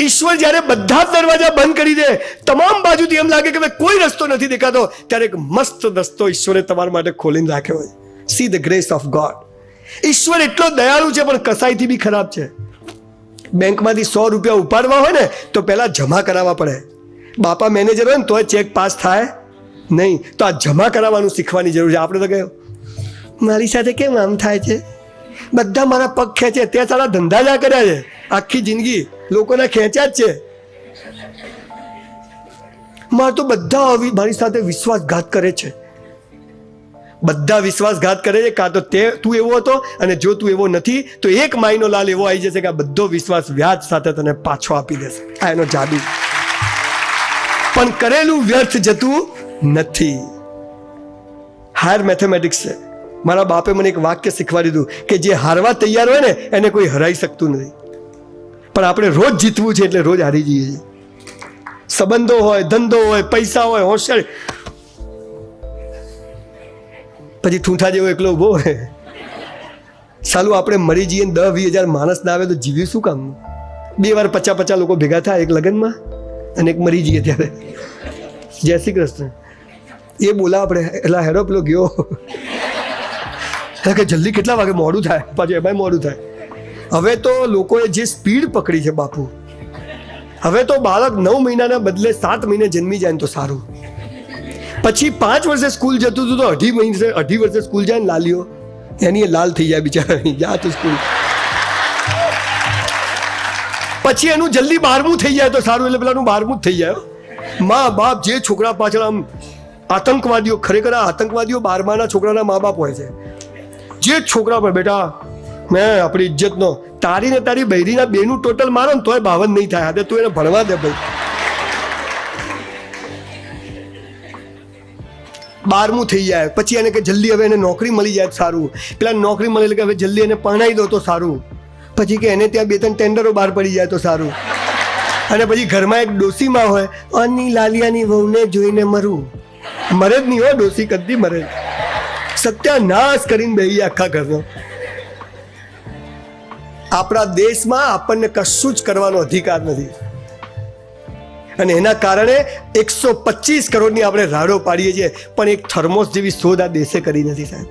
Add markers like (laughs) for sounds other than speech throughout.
ઈશ્વર જ્યારે બધા જ દરવાજા બંધ કરી દે, તમામ બાજુથી એમ લાગે કે હવે કોઈ રસ્તો નથી દેખાતો, ત્યારે એક મસ્ત રસ્તો ઈશ્વરે તમારા માટે ખોલીને રાખ્યો હોય. See the grace of God ઈશ્વર એટલો દયાળુ છે, પણ કસાઈથી બી ખરાબ છે. બેંકમાંથી સો રૂપિયા ઉપાડવા હોય ને, તો પહેલાં જમા કરાવવા પડે. બાપા મેનેજર હોય ને, તોય ચેક પાસ થાય. નહીં, તો આ જમા કરાવવાનું શીખવાની જરૂર છે. આપણે તો કહ્યું, મારી સાથે કેમ આમ થાય છે? બધા મારા પગ ખેંચે, તે સારા ધંધા જ કર્યા છે. આખી જિંદગી લોકોના ખેંચ્યા જ છે. મારે તો બધા આવી મારી સાથે વિશ્વાસઘાત કરે છે. બધા વિશ્વાસઘાત કરે છે કાં તો તે, તું એવો હતો અને જો તું એવો નથી, તો એક માયનો લાલ એવો આવી જશે કે આ બધો વિશ્વાસ વ્યાજ સાથે તને પાછો આપી દેશે. આ એનો જાદુ. પણ કરેલું વ્યર્થ જતું નથી. હાયર મેથેમેટિક્સ છે. મારા બાપે મને એક વાક્ય શીખવાડી દીધું કે જે હારવા તૈયાર હોય ને, એને કોઈ હરાઈ શકતું નથી. પણ આપણે રોજ જીતવું છે એટલે રોજ હારી જઈએ છીએ. સંબંધો હોય, ધંધો હોય, પૈસા હોય, હોશિયાર. પછી ઠૂંઠા જેવો એકલો ઊભો હોય સાલું આપણે મરી જઈએ દસ, વીસ હજાર માણસ ના આવે તો જીવ્યું શું કામ બે વાર પચાસ પચાસ લોકો ભેગા થાય એક લગ્નમાં અને એક મરી જઈએ ત્યારે. જય શ્રી કૃષ્ણ. એ બોલા આપણે, એટલા હેરો પેલો ગયો. (laughs) કે જલ્દી કેટલા વાગે મોડું થાય? પાછું એમાં મોડું થાય. હવે તો લોકોએ જે સ્પીડ પકડી છે બાપુ, હવે તો બાળક નવ મહિનાના બદલે સાત મહિને જન્મી જાય ને તો સારું. પછી પાંચ વર્ષે સ્કૂલ જતું હતું તો અઢી મહિને, અઢી વર્ષે સ્કૂલ જાય ને લાલીઓ. એની લાલ થઈ જાય બિચારા જા સ્કૂલ. પછી એનું જલ્દી બારમું થઈ જાય તો સારું, એટલે પેલાનું બારમું જ થઈ જાય મા બાપ જે છોકરા પાછળ આમ આતંકવાદીઓ, ખરેખર આતંકવાદીઓ બારમાના છોકરાના મા બાપ હોય છે. જે છોકરા પર, બેટા મેં આપણી ઇજ્જતનો. તારી ને તારી બૈરીના બેનું ટોટલ મારો ને તોય બાવન નહીં થાય. હા તું એને ભણવા દે ભાઈ. બારમું થઈ જાય. પછી એને કે જલ્દી હવે એને નોકરી મળી જાય સારું. પેલા નોકરી મળે એટલે કે હવે જલ્દી એને પરણાવી દો તો સારું. પછી કે એને ત્યાં બે ત્રણ ટેન્ડરો બહાર પડી જાય તો સારું. અને પછી ઘરમાં એક ડોસીમાં હોય, અની લાલિયાની વહુને જોઈને મરું. મરે જ નહીં હોય ડોસી કદી મરે. સત્યાનાશ કરીને બે આખા ઘરનો આપણા દેશમાં આપણને કશું જ કરવાનો અધિકાર નથી. અને એના કારણે એકસો પચીસ કરોડની આપણે રાડો પાડીએ છીએ, પણ એક થર્મોસ જેવી શોધ આ દેશે કરી નથી સાહેબ.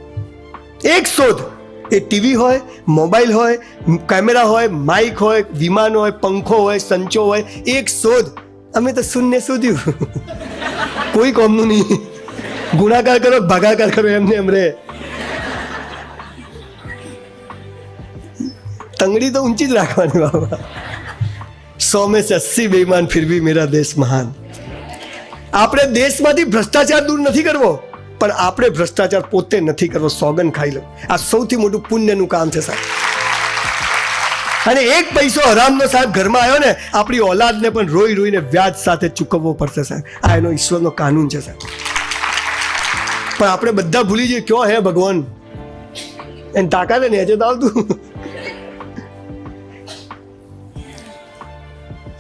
એક શોધ. એ ટીવી હોય, મોબાઈલ હોય, કેમેરા હોય, માઇક હોય, વિમાન હોય, પંખો હોય, સંચો હોય, એક શોધ. અમે તો શૂન્ય શોધ્યું. કોઈ કોમનું નહીં. ગુણાકાર કરો, ભાગાકાર કરો, એમને એમ રે કંગડી તો ઊંચી જ રાખવાની બાબા. સો મેં સસ્સી બેઈમાન, ફિર બી મેરા દેશ મહાન. આપણે દેશમાંથી ભ્રષ્ટાચાર દૂર નથી કરવો, પણ આપણે ભ્રષ્ટાચાર પોતે નથી કરવો સોગન ખાઈ લો. આ સૌથી મોટું પુણ્યનું કામ છે સાહેબ. અને એક પૈસો હરામનો સાહેબ ઘરમાં આવ્યો ને, આપણી ઓલાદને પણ રોઈ રોઈને વ્યાજ સાથે ચૂકવવો પડશે સાહેબ. આ એનો ઈશ્વરનો કાનૂન છે સાહેબ. પણ આપણે બધા ભૂલી જઈએ, ક્યો હે ભગવાન? એની તાકાત ને, હજે તો આવતું.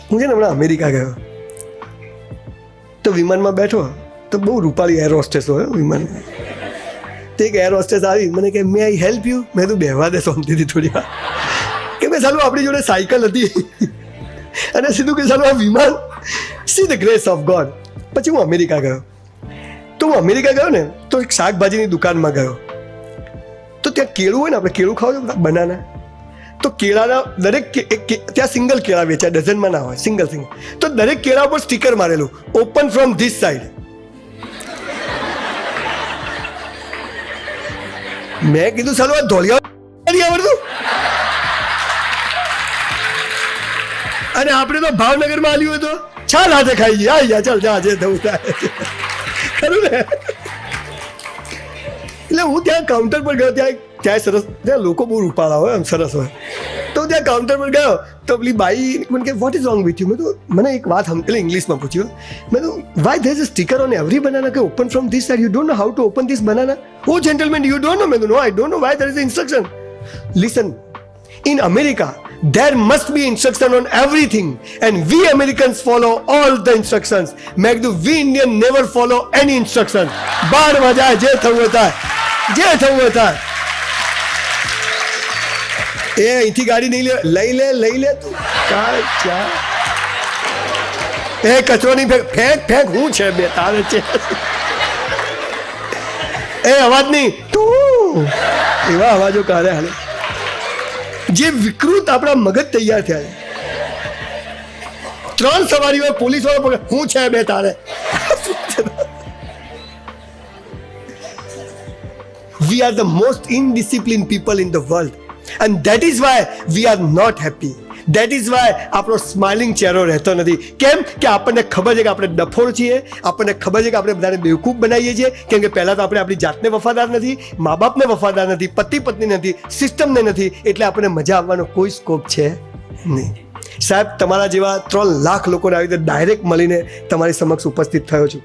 હું છે ને હમણાં અમેરિકા ગયો. તો વિમાનમાં બેઠો, તો બહુ રૂપાળી એર હોસ્ટેસ હોય વિમાન તે એક એર હોસ્ટેસ આવી, મને કે મેં આઈ હેલ્પ યુ મેં તું બેહવા દે શાંતિથી થોડી વાર. કે મેં સાલું આપણી જોડે સાયકલ હતી. અને સીધું કે સાલું આ વિમાન see the grace of God પછી હું અમેરિકા ગયો. તો હું અમેરિકા ગયો ને, તો એક શાકભાજીની દુકાનમાં ગયો. તો ત્યાં કેળું હોય ને, આપણે કેળું ખાવ બનાના તો કેળાના દરેક ત્યાં સિંગલ કેળા વેચાય, ડઝનમાં ના હોય, સિંગલ સિંગલ. તો દરેક કેળા ઉપર સ્ટીકર મારેલું ઓપન ફ્રોમ ધીસ સાઈડ મેં કીધું, સાલું આ ધોળિયા નહીં આવડતું. અને આપણે તો ભાવનગરમાં આવ્યું હોય તો, ચાલ હાથે ખાઈ જઈએ જા, ચાલ, જા, જે થવું થાય. ખરું ને? એટલે હું ત્યાં કાઉન્ટર પર ગયો, ત્યાં ત્યાં સરસ ત્યાં લોકો બહુ રૂપાળા હોય, આમ સરસ હોય. તો ત્યાં કાઉન્ટર પર ગયો તો પેલી બાઈ મને કે what is wrong with you મેં તો મને એક વાત હમ એટલે ઇંગ્લિશમાં પૂછ્યું મેં તો why there is sticker on every banana કે open from this side you don't know how to open this banana oh gentleman you don't know મેં તો no I don't know why there is instruction listen in America, there must be instruction on everything, and we Americans follow all the instructions. Make the we Indian never follow any instruction. બાર જાય જે થવું હોય થાય જે થવું હોય થાય એ અહીંથી ગાડી નહીં લે લઈ લે લઈ લે તું કાંઈ ચા એ કચરો નહીં ફેંક ફેંક ફેંક હું છે બે તારે છે એ અવાજ નહીં તું એવા અવાજો કાઢે હાલે જે વિકૃત આપણા મગજ તૈયાર થયા છે ત્રણ સવારીઓ પોલીસ વાળો પકડે હું છે બે તારે we are the most indisciplined people in the world. And that is why we are not happy that is why આપણો સ્માઇલિંગ ચહેરો રહેતો નથી. કેમ? કે આપણને ખબર છે કે આપણે ડફોળ છીએ. આપણને ખબર છે કે આપણે બધાને બેવકૂફ બનાવીએ છીએ. કેમ કે પહેલાં તો આપણે આપણી જાતને વફાદાર નથી મા બાપને વફાદાર નથી પતિ પત્ની નથી, સિસ્ટમને નથી. એટલે આપણને મજા આવવાનો કોઈ સ્કોપ છે નહીં. સાહેબ, તમારા જેવા ત્રણ લાખ લોકોને આવી રીતે ડાયરેક્ટ મળીને તમારી સમક્ષ ઉપસ્થિત થયો છું.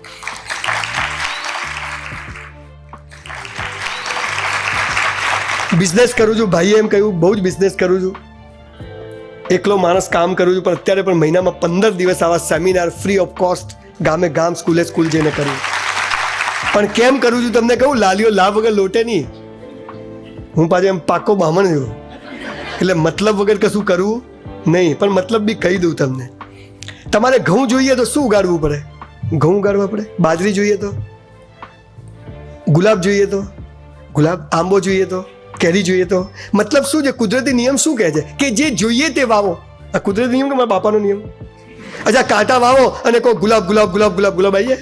બિઝનેસ કરું છું. ભાઈએ એમ કહ્યું, બહુ જ બિઝનેસ કરું છું. એકલો માણસ કામ કરું છું, પણ અત્યારે પણ મહિનામાં પંદર દિવસ આવા સેમિનાર ફ્રી ઓફ કોસ્ટ ગામે ગામ, સ્કૂલે સ્કૂલ જઈને કરું. પણ કેમ કરું છું તમને કહું? લાલીઓ લાભ વગર લોટે નહીં. હું પાછો એમ પાકો બામણ છું એટલે મતલબ વગર કશું કરવું નહીં, પણ મતલબ બી કહી દઉં તમને. તમારે ઘઉં જોઈએ તો શું ઉગાડવું પડે? ઘઉં ઉગાડવા પડે? બાજરી જોઈએ તો? ગુલાબ જોઈએ તો? ગુલાબ, આંબો જોઈએ તો? કેરી જોઈએ તો? મતલબ શું છે? કુદરતી નિયમ શું કહે છે? કે જે જોઈએ તે વાવો. આ કુદરતી નિયમ કે મારા બાપાનો નિયમ? અચ્છા, કાંટા વાવો અને કહો ગુલાબ ગુલાબ ગુલાબ ગુલાબ ગુલાબ આવીએ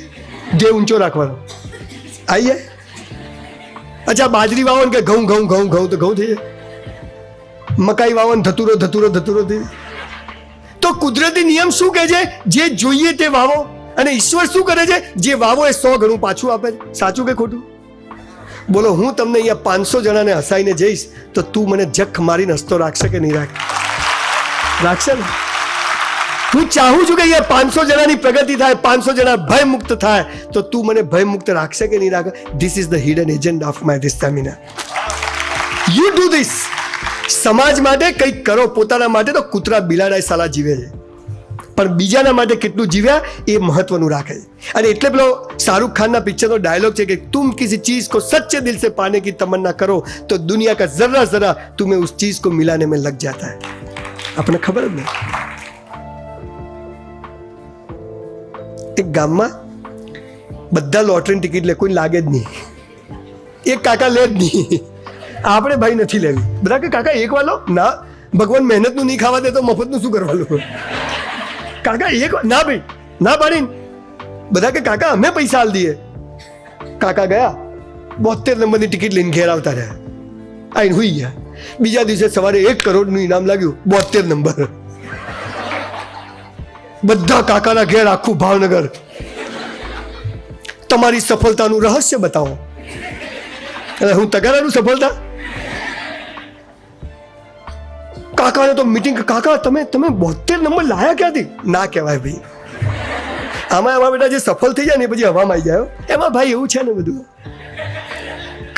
જે ઊંચો રાખવાનો. આવીએ અચ્છા, બાજરી વાવો ને કે ઘઉં ઘઉં ઘઉં ઘઉં, તો ઘઉં થઈ જાય. મકાઈ વાવો ને ધતુરો ધતુરો ધતુરો થઈ તો કુદરતી નિયમ શું કહે છે? જે જોઈએ તે વાવો. અને ઈશ્વર શું કરે છે? જે વાવો એ સો ગણું પાછું આપે છે. સાચું કે ખોટું? બોલો, હું તમને અહીંયા પાંચસો જણાને હસાઈને જઈશ, તો તું મને જખ મારીને હસતો રાખશે કે નહીં રાખ? રાખશે ને? હું ચાહું છું કે અહીંયા પાંચસો જણાની પ્રગતિ થાય, પાંચસો જણા ભય મુક્ત થાય, તો તું મને ભય મુક્ત રાખશે કે નહીં રાખે? This is the hidden agent of my this seminar you do this સમાજ માટે કંઈક કરો, પોતાના માટે તો કૂતરા બિલાડા સાલા જીવે છે. પણ બીજાના માટે કેટલું જીવ્યા એ મહત્વનું રાખે અને એટલે પેલો શાહરૂખ ખાનના પિક્ચરનો ડાયલોગ છે કે તુમ કિસી ચીજ કો સચ્ચે દિલ સે પાને કી તમન્ના કરો, તો દુનિયા કા જરા જરા તુમ્હે ઉસ ચીજ કો મિલાને મેં લગ જાતા હૈ. આપણને ખબર જ નહીં. એક ગામમાં બધા લોટરીની ટિકિટ લે, કોઈ લાગે જ નહીં. એક કાકા લે જ નહીં. આપણે ભાઈ નથી લેવી. બધા કે કાકા, એક વાલો ના, ભગવાન મહેનતનું નહીં ખાવા દે તો મફતનું શું કરવાનું? કાકા, એક ના ભાઈ, ના પાડી બધા કે, કાકા, અમે પૈસા આલ દઈએ. કાકા ગયા બોતેર નંબરની ટિકિટ લઈને ઘેર આવતા રહ્યા. આઈને હુઈ ગયા. બીજા દિવસે સવારે એક કરોડનું ઇનામ લાગ્યું બોતેર નંબર. બધા કાકાના ઘેર આખું ભાવનગર. તમારી સફળતાનું રહસ્ય બતાવો. એટલે હું તગારાનું સફળતા કાકાને તો મીટિંગ કાકા, તમે તમે બોતેર નંબર લાયા ક્યાંથી? ના કહેવાય ભાઈ. આમાં એમાં બેટા જે સફળ થઈ જાય ને પછી હવામાં આવી જાય એમાં ભાઈ એવું છે ને બધું.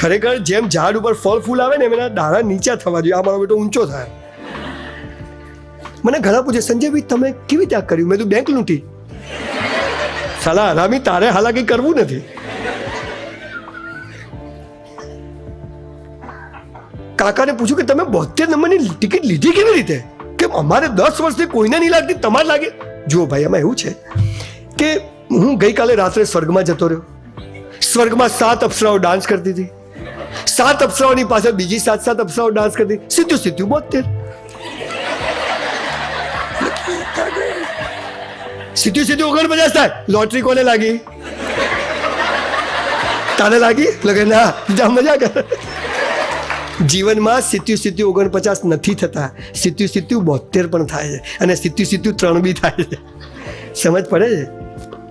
ખરેખર જેમ ઝાડ ઉપર ફળ ફૂલ આવે ને એમ એના દાણા નીચા થવા જોઈએ. આ મારો બેટો ઊંચો થાય. મને ઘણા પૂછે સંજયભાઈ તમે કેવી રીતે કર્યું? મેં તું બેંક લૂંટી. સાલા હરામી તારે હાલાકી કરવું નથી. કાકાને પૂછ્યું કે તમે બોતેર નંબરની ટિકિટ લીધી કેવી રીતે? કે અમારે દસ વર્ષથી કોઈને નહીં લાગતી, તમારે લાગે? જુઓ ભાઈ એમાં એવું છે કે હું ગઈકાલે રાત્રે સ્વર્ગમાં જતો રહ્યો. સ્વર્ગમાં સાત અપ્સરાઓ ડાન્સ કરતી હતી. સાત અપ્સરાઓની પાછળ બીજી સાત સાત અપ્સરાઓ ડાન્સ કરતી સીધું સીધું બોતેર સીધું સીધું ઓગણપચાસ થાય. લોટરી કોને લાગી? તારે લાગી? લગે ના મજા કર. જીવનમાં સિત્યુ સિત્યુ ઓગણપચાસ નથી થતા. સિત્યુ સિત્યુ બોતેર પણ થાય છે. અને સિત્યુ સિત્યુ ત્રણ બી થાય છે. સમજ પડે છે?